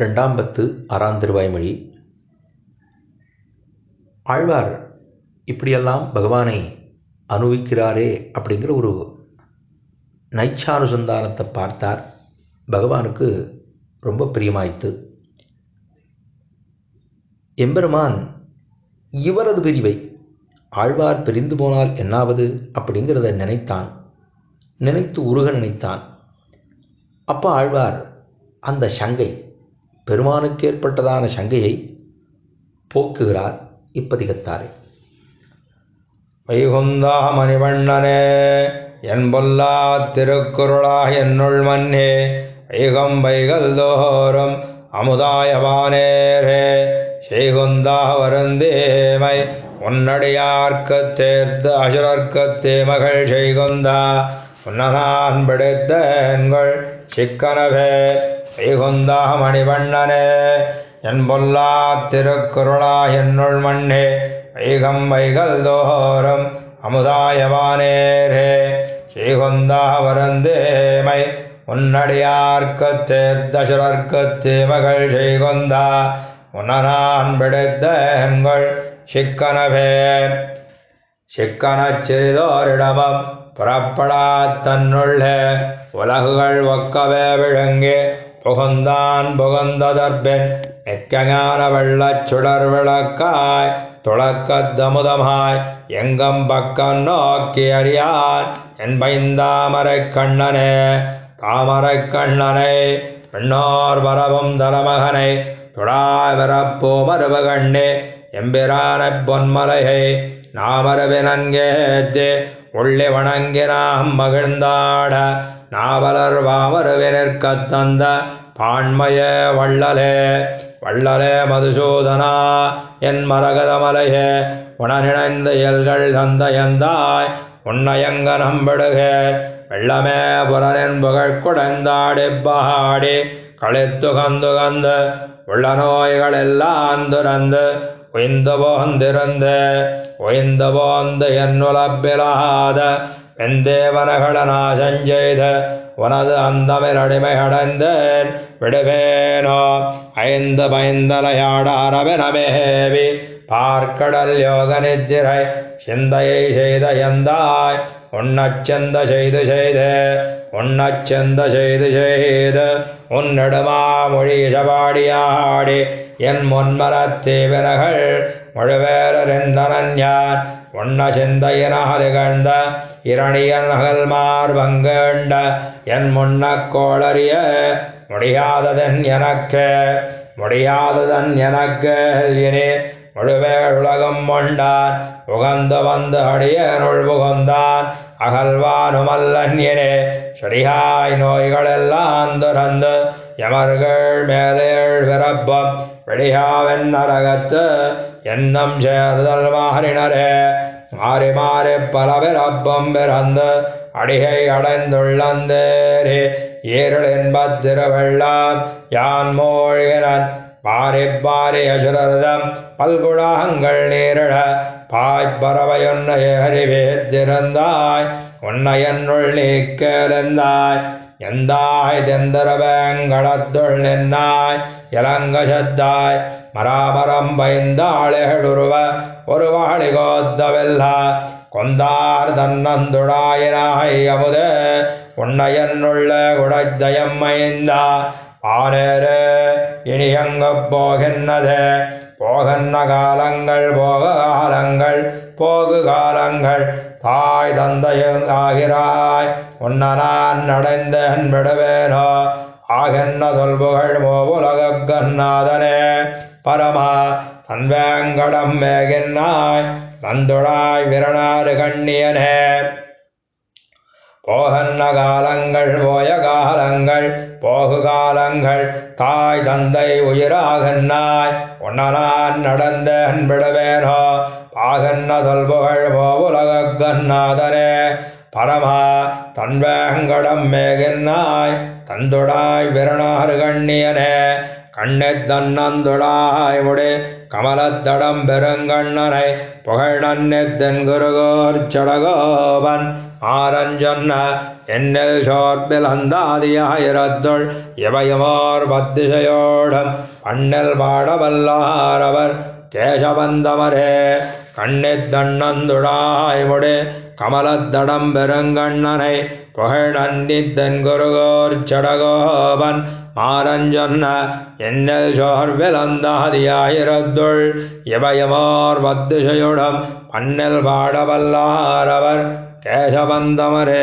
ரெண்டாம் பத்து ஆறாம் திருவாய்மொழி. ஆழ்வார் இப்படியெல்லாம் பகவானை அனுபவிக்கிறாரே அப்படிங்கிற ஒரு நைச்சானுசந்தானத்தை பார்த்தார். பகவானுக்கு ரொம்ப பிரியமாயித்து எம்பெருமான் இவரது பிரிவை ஆழ்வார் பிரிந்து போனால் என்னாவது? அப்படிங்கிறத நினைத்தான். நினைத்து உருக நினைத்தான். அப்போ ஆழ்வார் அந்த சங்கை பெருமானுக்கு ஏற்பட்டதான சங்கையை போக்குகிறார் இப்பதிகத்தாரே. வைகுந்தா மணிவண்ணனே என் பொல்லா திருக்குறளா என்னுள் மன்னே வைகம் வைகள் தோறும் அமுதாயவானேரே. ஸ்ரீகுந்தா வருந்தேமை உன்னடியார்க்கு தேர்த்து அசுரர்க்கு தேமகள் செய்குந்தா உன்னதான் பிடித்த என்கள் சிக்கனவே. வைகுந்தா மணிவண்ணனே என் பொல்லா திருக்குறளா என்னுள் மண்ணே வைகம் வைகல் தோறும் அமுதாயவானேரே. ஸ்ரீகொந்தா வரந்தேமை உன்னடியார்க்கு தேர்தசுரர்க்கு தீமகள் ஸ்ரீகுந்தா உன்னனான் பிடித்த எண்கள் சிக்கனவே. சிக்கனச் சிறிதோரிடமும் புறப்படா தன்னுள்ளே உலகுகள் ஒக்கவே விழுங்கே புகுந்தான் புகுந்ததற்பின் மிக்கஞான வெள்ளச் சுடர் விளக்காய் துளக்கத்தமுதமாய் எங்கம் பக்கம் நோக்கி அறியான் என் பைந்தாமரை கண்ணனே. தாமரை கண்ணனை பெண்ணோர் வரவும் தலமகனை துடாய் வரப்போ மருவ கண்ணே. எம்பிரானப் பொன்மலையை நாமரவினன்கேத்து உள்ளே வணங்கி நாம் மகிழ்ந்தாட. நாவலர் வாமருவினிற்கத் தந்த பாண்மய வள்ளலே வள்ளலே மதுசூதனா என் மரகதமலையே உணனிணைந்த இயல்கள் தந்த எந்தாய் உன்னையங்க நம்பிடுக வெள்ளமே புறனின் புகழ் குடைந்தாடி பாடி களித்துகந்துகந்து உள்ள நோய்கள் எல்லாம் துறந்து உய்ந்து போந்திருந்து உய்ந்து போந்து என்னுலப்பிலாத வெந்தேவனகள நாசஞ்செய்த உனது அந்தமில் அடிமை அடைந்தேன் விடுவேனோ. ஐந்து பைந்தலையாடாரவெனமேவி. பார்க்கடல் யோக நித்திரை சிந்தையை செய்த எந்தாய்? உன்னச்சிந்த செய்து செய்து. உன்னச்சிந்த செய்து செய்து உன்னிடுமா மொழி சபாடியாடி என் முன்மரத்தீவினகள் முழுவேறிந்தனன் யார்? உன்ன சிந்தையினால் இகழ்ந்த இரணியன் அகல்மார் பங்கேண்ட என் முன்ன கோளறிய முடியாததன் எனக்கு முடியாததன் எனக்கு இனி முழுவேழ் உலகம் கொண்டான் உகந்து வந்து அடியனுள் புகுந்தான் அகல்வானுமல்லன் எனே செடியாய் நோய்களெல்லாம் துறந்து எமர்கள் மேலேழ் விரப்பம் வெடியாவென் நரகத்து என்னம் சேர்தல் மாறினரே. மாறி மாறி பல பிறப்பம் பிறந்த அடிகை அடைந்துள்ளந்தேரே. ஏரல் என்பத் திருவெள்ளாம் யான் மூழ்கினன். பாரி பாரி அசுரர்தம் பல்குடாங்கள் நீரிழ பாய்ப்பறவையொன்ன அறிவேத்திருந்தாய் உன்னை என்னுள் நீக்கிருந்தாய் எந்தாய் தெந்தரவேங்கடத்துள் நின்னாய் இளங்கசத்தாய் மராமரம் பைந்தாளேடுருவ ஒரு வாழி கோத்தவெல்லா கொந்தார் தன்னந்துடாயினாய் அமுது உன்னை என்னுள்ள குடைத்தயம் மைந்தா ஆனேரே இனி எங்க போகின்னதே. போகன்ன காலங்கள் போக காலங்கள் போகு காலங்கள். தாய் தந்தையும் ஆகிறாய். உன்ன நான் அடைந்தேன் விடுவேனோ. ஆகென்ன தொல்புகழ் மோபுலகன்னாதனே பரமா தன்வேங்கடம் மேகின்னாய். தந்துடாய் விரணாறு கண்ணியனே. போகன்ன காலங்கள் போய காலங்கள் போகு காலங்கள் தாய் தந்தை உயிராகன்னாய் உன்னனான் நடந்த அன்பிடவேனோ. பாகன்ன சொல்புகழ் போவுலகன்னாதனே பரமா தன்வேங்கடம் மேகின்னாய் தந்துடாய் விரணார் கண்ணியனே. கண்ணை தன்னந்துடாய் உடே கமலத்தடம் பெருங்கண்ணனை. புகழ் நன்னெத்தன் குருகோர் சடகோபன் மாறன் என்னில் சோர்பில் அந்தாதியாயிரத்துள் எவையுமார் பத்திசையோடம் பண்ணல் பாடவல்லாரவர் கேசவந்தமரே. கண்ணித்தண்ணந்துடாய்முடு கமலத்தடம் பெருங்கண்ணனை புகழ் புகழந்தித்தன் குருகோர் சடகோபன் மாறஞ்சொன்ன சோர்வில் அந்தாதியாயிரத்துள் இவயமோர் பத்துசையுடம் மண்ணில் பாடவல்லாரவர் केशवन्दमरे।